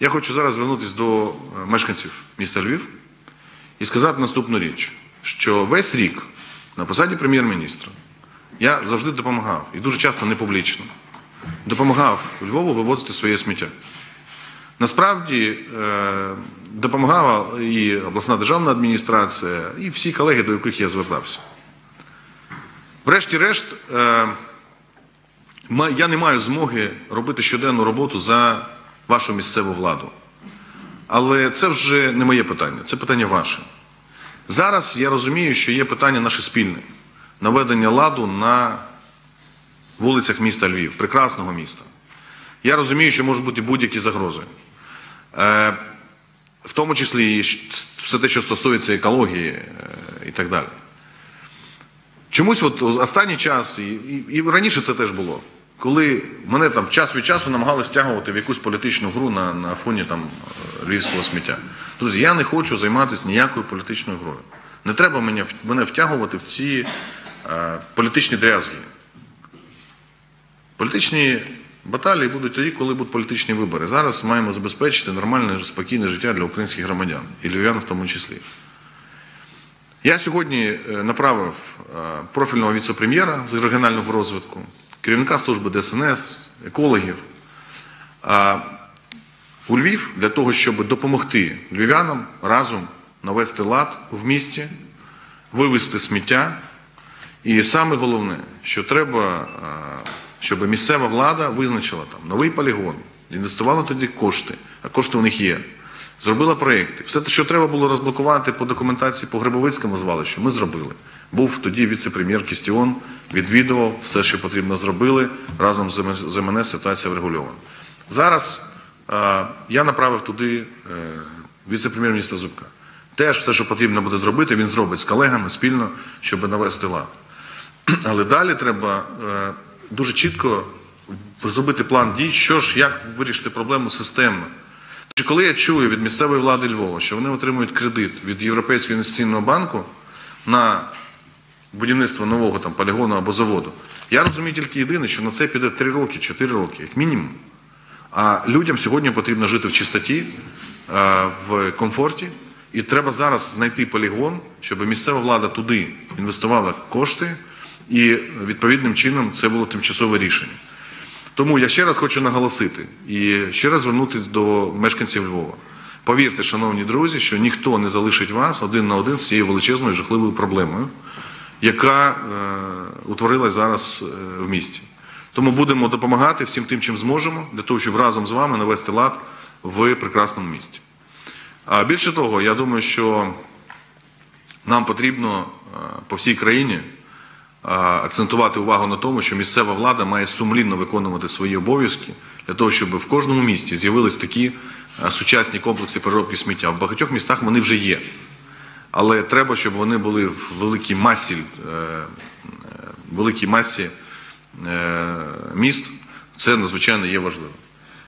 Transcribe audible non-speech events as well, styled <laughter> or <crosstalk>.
Я хочу зараз звернутися до е, мешканців міста Львів і сказати наступну річ, що весь рік на посаді прем'єр-міністра я завжди допомагав, і дуже часто не публічно, допомагав Львову вивозити своє сміття. Насправді е, допомагала і обласна державна адміністрація, і всі колеги, до яких я звертався. Врешті-решт, е, я не маю змоги робити щоденну роботу за вашу місцеву владу. Але це вже не моє питання, це питання ваше. Зараз я розумію, що є питання наше спільне наведення ладу на вулицях міста Львів, прекрасного міста. Я розумію, що можуть бути будь-які загрози. Е, в тому числі і все те, що стосується екології е, і так далі. Чомусь от останній час, і, і, і раніше це теж було, коли мене там час від часу намагалися втягувати в якусь політичну гру на, на фоні там е, львівського сміття. Друзі, я не хочу займатися ніякою політичною грою. Не треба мене, мене втягувати в ці е, політичні дрязги. Політичні баталії будуть тоді, коли будуть політичні вибори. Зараз маємо забезпечити нормальне, спокійне життя для українських громадян і львів'ян в тому числі. Я сьогодні е, направив е, профільного віце-прем'єра з регіонального розвитку, керівника служби ДСНС, екологів у Львів для того, щоб допомогти львів'янам разом навести лад в місті, вивезти сміття. І саме головне, що треба, щоб місцева влада визначила там новий полігон, інвестувала тоді кошти, а кошти у них є. Зробила проєкти. Все те, що треба було розблокувати по документації по Грибовицькому звалищу, ми зробили. Був тоді віце-прем'єр Кістіон, відвідував, все, що потрібно, зробили. Разом з МНС ситуація врегульована. Зараз е, я направив туди е, віце-прем'єр-міністра Зубка. Теж все, що потрібно буде зробити, він зробить з колегами спільно, щоб навести лад. <clears throat> Але далі треба е, дуже чітко зробити план дій, що ж, як вирішити проблему системно. Чи коли я чую від місцевої влади Львова, що вони отримують кредит від Європейського інвестиційного банку на будівництво нового там полігону або заводу, я розумію тільки єдине, що на це піде 3 роки, 4 роки, як мінімум. А людям сьогодні потрібно жити в чистоті, е, в комфорті. І треба зараз знайти полігон, щоб місцева влада туди інвестувала кошти, і відповідним чином це було тимчасове рішення. Тому я ще раз хочу наголосити і ще раз звернутися до мешканців Львова. Повірте, шановні друзі, що ніхто не залишить вас один на один з цією величезною жахливою проблемою, яка е, утворилась зараз е, в місті. Тому будемо допомагати всім тим, чим зможемо, для того, щоб разом з вами навести лад в прекрасному місті. А більше того, я думаю, що нам потрібно е, по всій країні акцентувати увагу на тому, що місцева влада має сумлінно виконувати свої обов'язки для того, щоб в кожному місті з'явились такі е, сучасні комплекси переробки сміття. В багатьох містах вони вже є. Але треба, щоб вони були в великій масі, е, е, великій масі міст. Це надзвичайно є важливо.